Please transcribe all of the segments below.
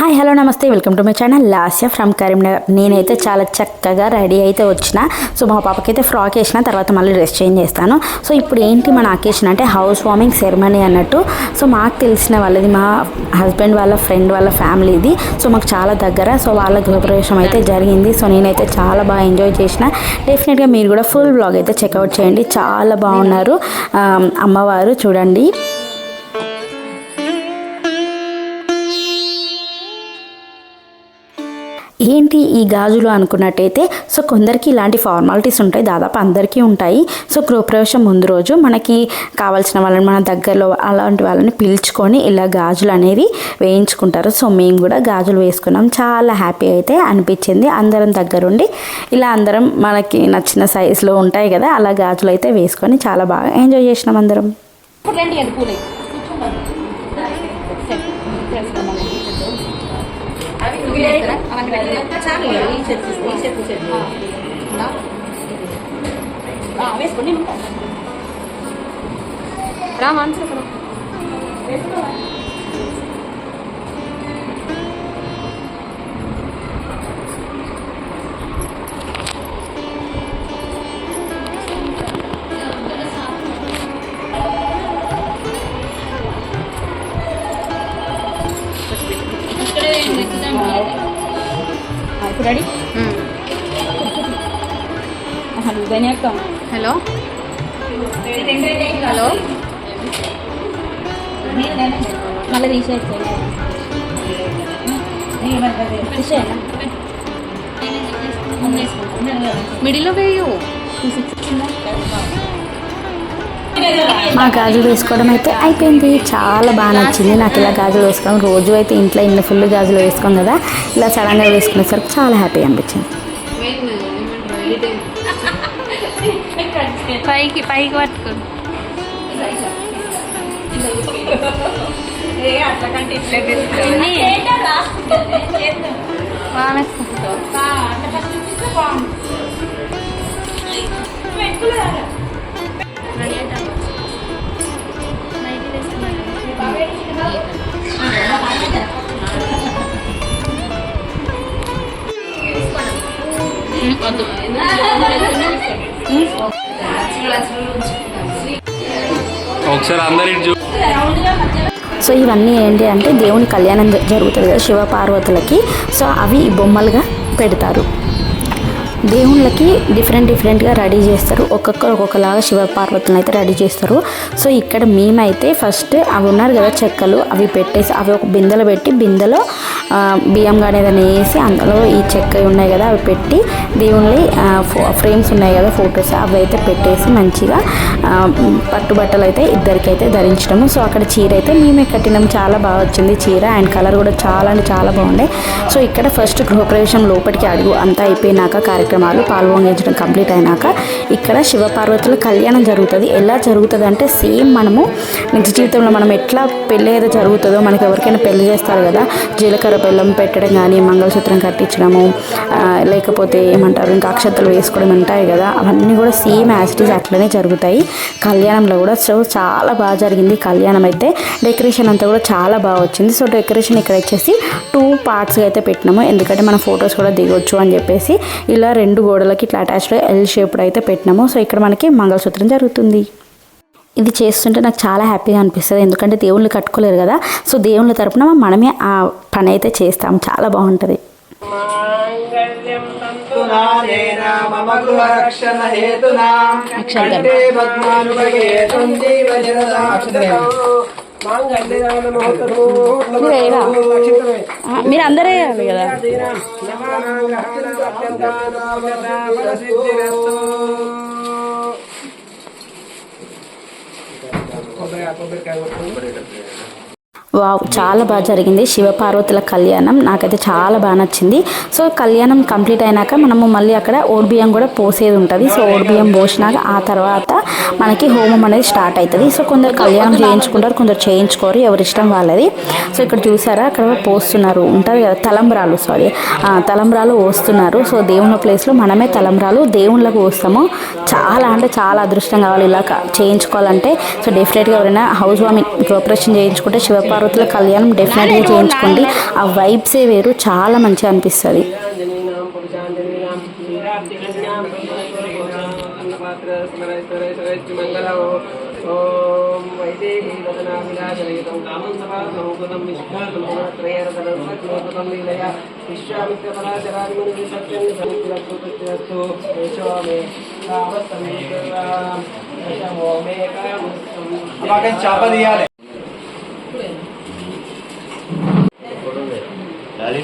Hi hello నమస్తే. Welcome to my channel. Lasya from Karimnagar. నేనైతే చాలా చక్కగా రెడీ అయితే వచ్చిన. సో మా పాపకైతే ఫ్రాక్ వేసిన తర్వాత మళ్ళీ డ్రెస్ చేంజ్ చేస్తాను. సో ఇప్పుడు ఏంటి మన అకేషన్ అంటే హౌస్ వార్మింగ్ సెరమనీ అన్నట్టు. సో మాకు తెలిసిన వాళ్ళది మా హస్బెండ్ వాళ్ళ ఫ్రెండ్ వాళ్ళ ఫ్యామిలీది. సో మాకు చాలా దగ్గర. సో వాళ్ళ గృహప్రవేశం అయితే జరిగింది. సో నేనైతే చాలా బాగా ఎంజాయ్ చేసిన. డెఫినెట్గా మీరు కూడా ఫుల్ బ్లాగ్ అయితే చెక్అవుట్ చేయండి. చాలా బాగున్నారు. అమ్మవారు చూడండి. ఏంటి ఈ గాజులు అనుకున్నట్టయితే? సో కొందరికి ఇలాంటి ఫార్మాలిటీస్ ఉంటాయి. దాదాపు అందరికీ ఉంటాయి. సో గృహప్రవేశం ముందు రోజు మనకి కావాల్సిన వాళ్ళని మన దగ్గరలో అలాంటి వాళ్ళని పిలుచుకొని ఇలా గాజులు అనేది వేయించుకుంటారు. సో మేము కూడా గాజులు వేసుకున్నాం. చాలా హ్యాపీ అయితే అనిపించింది. అందరం దగ్గరుండి ఇలా అందరం మనకి నచ్చిన సైజులో ఉంటాయి కదా అలా గాజులు అయితే వేసుకొని చాలా బాగా ఎంజాయ్ చేసినాం అందరం. ఇప్పుడు రండి అది పూలే వేసుకోండి రా మనసు రెడీ ధన్యవాదం హలో? హలో? మళ్ళీ తీసేస్తాను మిడిల్లో వేయు. మా గాజులు వేసుకోవడం అయితే అయిపోయింది. చాలా బాగా నచ్చింది. నాకు ఇలా గాజులు వేసుకోవడం రోజు అయితే ఇంట్లో ఇన్ని ఫుల్ గాజులు వేసుకోం కదా ఇలా సడన్గా వేసుకునేసరికి చాలా హ్యాపీ అనిపించింది. పైకి పైకి పట్టుకో. ఒకసారి అందరి సో ఇవన్నీ ఏంటి అంటే దేవుని కళ్యాణం జరుగుతుంది కదా శివ పార్వతులకి. సో అవి ఈ బొమ్మలుగా పెడతారు. దేవుళ్ళకి డిఫరెంట్ డిఫరెంట్గా రెడీ చేస్తారు. ఒక్కొక్కరు ఒక్కొక్కలాగా శివ పార్వతులను అయితే రెడీ చేస్తారు. సో ఇక్కడ మేమైతే ఫస్ట్ అవి ఉన్నారు కదా చెక్కలు అవి పెట్టేసి అవి ఒక బిందెలో పెట్టి బిందెలో బియ్యం కానీ ఏదైనా వేసి అందులో ఈ చెక్క ఉన్నాయి కదా అవి పెట్టి దేవుళ్ళి ఫ్రేమ్స్ ఉన్నాయి కదా ఫొటోస్ అవి అయితే పెట్టేసి మంచిగా పట్టుబట్టలు అయితే ఇద్దరికైతే ధరించడము. సో అక్కడ చీర అయితే మేమే కట్టినాం. చాలా బాగా వచ్చింది చీర అండ్ కలర్ కూడా చాలా అంటే చాలా బాగుండే. సో ఇక్కడ ఫస్ట్ గృహప్రవేశం లోపలికి అడుగు అంతా అయిపోయినాక కార్యక్రమాలు పాల్గొనించడం కంప్లీట్ అయినాక ఇక్కడ శివపార్వతుల కళ్యాణం జరుగుతుంది. ఎలా జరుగుతుంది అంటే సేమ్ మనము నిజ జీవితంలో మనం ఎట్లా పెళ్ళి ఏదో జరుగుతుందో మనకి ఎవరికైనా పెళ్ళి చేస్తారు కదా. జీలకర్ర బెల్లం పెట్టడం కానీ మంగళసూత్రం కట్టించడము లేకపోతే ఏమంటారు ఇంకా అక్షతలు వేసుకోవడం ఉంటాయి కదా. అవన్నీ కూడా సేమ్ యాసిటీస్ అట్లనే జరుగుతాయి. కళ్యాణంలో కూడా సో చాలా బాగా జరిగింది కళ్యాణం అయితే. డెకరేషన్ అంతా కూడా చాలా బాగా వచ్చింది. సో డెకరేషన్ ఇక్కడ వచ్చేసి టూ పార్ట్స్గా అయితే పెట్టినాము. ఎందుకంటే మన ఫొటోస్ కూడా దిగొచ్చు అని చెప్పేసి ఇలా రెండు గోడలకి ఇట్లా అటాచ్డ్ ఎల్ షేప్డ్ అయితే పెట్టినాము. సో ఇక్కడ మనకి మంగళసూత్రం జరుగుతుంది. ఇది చేస్తుంటే నాకు చాలా హ్యాపీగా అనిపిస్తుంది. ఎందుకంటే దేవుళ్ళు కట్టుకోలేరు కదా. సో దేవుళ్ళ తరపున మనమే ఆ పని అయితే చేస్తాం. చాలా బాగుంటుంది. మాంగళ్యం తంతునానేన మమ గృహరక్షణ హేతునా కంఠే పద్మానుభయేతుం వావ్ చాలా బాగా జరిగింది. శివపార్వతుల కళ్యాణం నాకైతే చాలా బాగా నచ్చింది. సో కళ్యాణం కంప్లీట్ అయినాక మనము మళ్ళీ అక్కడ ఓడిబియ్యం కూడా పోసేది ఉంటుంది. సో ఓడిబియ్యం పోసినాక ఆ తర్వాత మనకి హోమం అనేది స్టార్ట్ అవుతుంది సో కొందరు కళ్యాణం చేయించుకుంటారు కొందరు చేయించుకోరు. ఎవరి ఇష్టం వాళ్ళది. సో ఇక్కడ చూసారా? అక్కడ పోస్తున్నారు. ఉంటుంది కదా తలంబ్రాలు సారీ తలంబ్రాలు పోస్తున్నారు. సో దేవుళ్ళ ప్లేస్లో మనమే తలంబ్రాలు దేవుళ్ళకు పోస్తాము. చాలా అంటే చాలా అదృష్టం కావాలి ఇలా చేయించుకోవాలంటే. సో డెఫినెట్గా ఎవరైనా హౌస్ వామింగ్ ఆపరేషన్ చేయించుకుంటే శివపార్వతి శివపార్వతుల కళ్యాణం డెఫినెట్గా చేయించుకోండి. ఆ వైబ్సే వేరు చాలా మంచిగా అనిపిస్తుంది. ఆంజనేయాం పురుషాంజనేయాం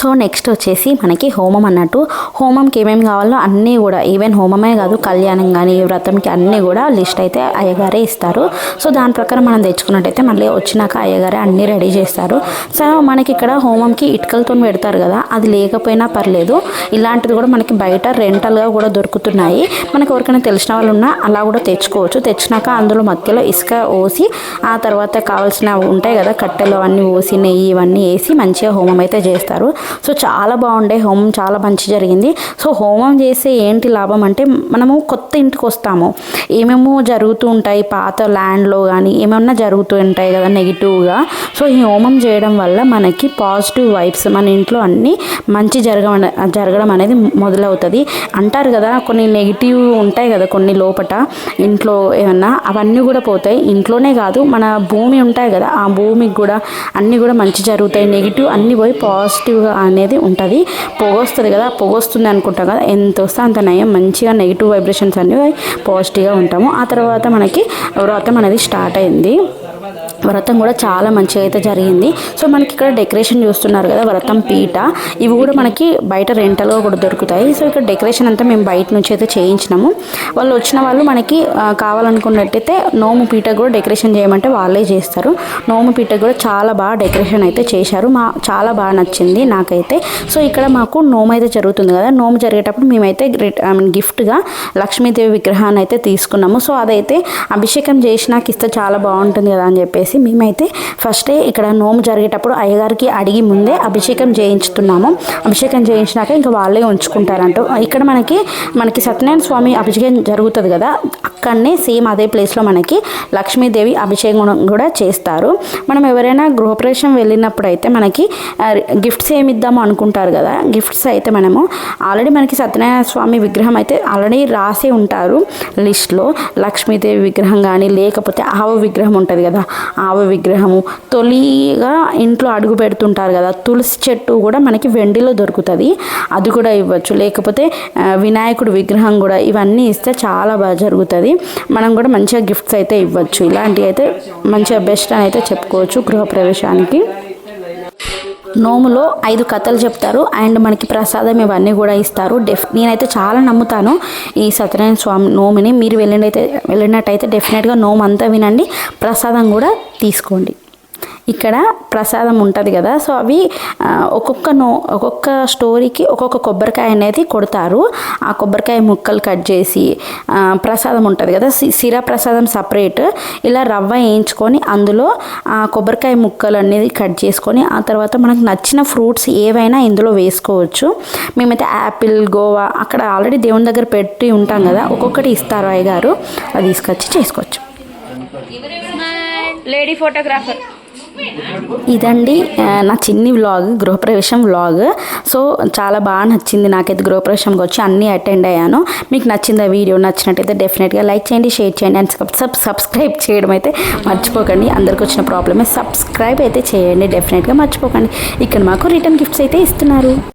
సో నెక్స్ట్ వచ్చేసి మనకి హోమం అన్నట్టు. హోమంకి ఏమేమి కావాలో అన్నీ కూడా ఈవెన్ హోమమే కాదు కళ్యాణం కానీ వ్రతంకి అన్నీ కూడా లిస్ట్ అయితే అయ్యగారే ఇస్తారు. సో దాని ప్రకారం మనం తెచ్చుకున్నట్టయితే మళ్ళీ వచ్చినాక అయ్యగారే అన్నీ రెడీ చేస్తారు. సో మనకి ఇక్కడ హోమంకి ఇటుకలతో పెడతారు కదా అది లేకపోయినా పర్లేదు. ఇలాంటిది కూడా మనకి బయట రెంటల్గా కూడా దొరుకుతున్నాయి. మనకు ఎవరికైనా తెలిసిన వాళ్ళు ఉన్నా అలా కూడా తెచ్చుకోవచ్చు. తెచ్చినాక అందులో మధ్యలో ఇసుక ఓసి ఆ తర్వాత కావాల్సిన ఉంటాయి కదా కట్టెలు అవన్నీ ఓసి నెయ్యి ఇవన్నీ వేసి మంచిగా హోమం అయితే చేస్తారు. సో చాలా బాగుండే హోమం చాలా మంచి జరిగింది. సో హోమం చేస్తే ఏంటి లాభం అంటే మనము కొత్త ఇంటికి వస్తాము. ఏమేమో జరుగుతూ ఉంటాయి పాత ల్యాండ్లో కానీ ఏమన్నా జరుగుతూ ఉంటాయి కదా నెగిటివ్గా. సో ఈ హోమం చేయడం వల్ల మనకి పాజిటివ్ వైబ్స్ మన ఇంట్లో అన్నీ మంచి జరగ జరగడం అనేది మొదలవుతుంది. అంటారు కదా కొన్ని నెగిటివ్ ఉంటాయి కదా కొన్ని లోపట ఇంట్లో ఏమన్నా అవన్నీ కూడా పోతాయి. ఇంట్లోనే కాదు మన భూమి ఉంటాయి కదా ఆ భూమికి కూడా అన్నీ కూడా మంచి జరుగుతాయి. నెగిటివ్ అన్నీ పోయి పాజిటివ్గా అనేది ఉంటుంది. పొగ వస్తుంది కదా పొగ వస్తుంది అనుకుంటాం కదా ఎంత వస్తే అంత నయం. మంచిగా నెగిటివ్ వైబ్రేషన్స్ అనేవి పాజిటివ్గా ఉంటాము. ఆ తర్వాత మనకి వ్రతం అనేది స్టార్ట్ అయింది. వ్రతం కూడా చాలా మంచిగా అయితే జరిగింది. సో మనకి ఇక్కడ డెకరేషన్ చూస్తున్నారు కదా వ్రతం పీట. ఇవి కూడా మనకి బయట రెంటల్గా కూడా దొరుకుతాయి. సో ఇక్కడ డెకరేషన్ అంతా మేము బయట నుంచి అయితే చేయించినాము. వాళ్ళు వచ్చిన వాళ్ళు మనకి కావాలనుకున్నట్టయితే నోము పీట కూడా డెకరేషన్ చేయమంటే వాళ్ళే చేస్తారు. నోము పీట కూడా చాలా బాగా డెకరేషన్ అయితే చేశారు. మా చాలా బాగా నచ్చింది నాకైతే. సో ఇక్కడ మాకు నోము అయితే జరుగుతుంది కదా నోము జరిగేటప్పుడు మేమైతే ఐ మీన్ గిఫ్ట్గా లక్ష్మీదేవి విగ్రహాన్ని అయితే తీసుకున్నాము. సో అదైతే అభిషేకం చేసినాక ఇస్తే చాలా బాగుంటుంది కదా అని చెప్పేసి. మేమైతే ఫస్టే ఇక్కడ నోము జరిగేటప్పుడు అయ్యగారికి అడిగి ముందే అభిషేకం చేయించుతున్నాము. అభిషేకం చేయించినాక ఇంకా వాళ్ళే ఉంచుకుంటారంట. ఇక్కడ మనకి మనకి సత్యనారాయణ స్వామి అభిషేకం జరుగుతుంది కదా అక్కడనే సేమ్ అదే ప్లేస్లో మనకి లక్ష్మీదేవి అభిషేకం కూడా చేస్తారు. మనం ఎవరైనా గృహప్రవేశం వెళ్ళినప్పుడు అయితే మనకి గిఫ్ట్స్ ఏమి ఇద్దాము అనుకుంటారు కదా గిఫ్ట్స్ అయితే మనము ఆల్రెడీ మనకి సత్యనారాయణ స్వామి విగ్రహం అయితే ఆల్రెడీ రాసి ఉంటారు. లిస్ట్లో లక్ష్మీదేవి విగ్రహం కానీ లేకపోతే ఆవు విగ్రహం ఉంటుంది కదా ఆవ విగ్రహము తొలిగా ఇంట్లో అడుగు పెడుతుంటారు కదా తులసి చెట్టు కూడా మనకి వెండిలో దొరుకుతుంది. అది కూడా ఇవ్వచ్చు. లేకపోతే వినాయకుడు విగ్రహం కూడా ఇవన్నీ ఇస్తే చాలా బాగా జరుగుతుంది. మనం కూడా మంచిగా గిఫ్ట్స్ అయితే ఇవ్వచ్చు. ఇలాంటివి అయితే మంచిగా బెస్ట్ అని అయితే చెప్పుకోవచ్చు గృహప్రవేశానికి. నోములో ఐదు కథలు చెప్తారు అండ్ మనకి ప్రసాదం ఇవన్నీ కూడా ఇస్తారు. డెఫ్ నేనైతే చాలా నమ్ముతాను ఈ సత్యనారాయణ స్వామి నోమిని. మీరు వెళ్ళినైతే వెళ్ళినట్టయితే డెఫినెట్గా నోము అంతా వినండి. ప్రసాదం కూడా తీసుకోండి. ఇక్కడ ప్రసాదం ఉంటుంది కదా సో అవి ఒక్కొక్క నో ఒక్కొక్క స్టోరీకి ఒక్కొక్క కొబ్బరికాయ అనేది కొడతారు. ఆ కొబ్బరికాయ ముక్కలు కట్ చేసి ప్రసాదం ఉంటుంది కదా సి- సిరా ప్రసాదం సపరేట్. ఇలా రవ్వ వేయించుకొని అందులో ఆ కొబ్బరికాయ ముక్కలు అనేది కట్ చేసుకొని ఆ తర్వాత మనకు నచ్చిన ఫ్రూట్స్ ఏవైనా ఇందులో వేసుకోవచ్చు. మేమైతే యాపిల్ గోవా అక్కడ ఆల్రెడీ దేవుని దగ్గర పెట్టి ఉంటాం కదా ఒక్కొక్కటి ఇస్తారు అయ్యగారు. అది తీసుకొచ్చి చేసుకోవచ్చు. లేడీ ఫోటోగ్రాఫర్ ఇదండి నా చిన్ని వ్లాగ్ గృహప్రవేశం వ్లాగ్. సో చాలా బాగా నచ్చింది నాకైతే గృహప్రవేశంకి వచ్చి అన్నీ అటెండ్ అయ్యాను. మీకు నచ్చింది వీడియో నచ్చినట్టయితే డెఫినెట్గా లైక్ చేయండి షేర్ చేయండి అండ్ సబ్ సబ్స్క్రైబ్ చేయడం అయితే మర్చిపోకండి. అందరికి వచ్చిన ప్రాబ్లమే సబ్స్క్రైబ్ అయితే చేయండి డెఫినెట్గా మర్చిపోకండి. ఇక్కడ మాకు రిటర్న్ గిఫ్ట్స్ అయితే ఇస్తున్నారు.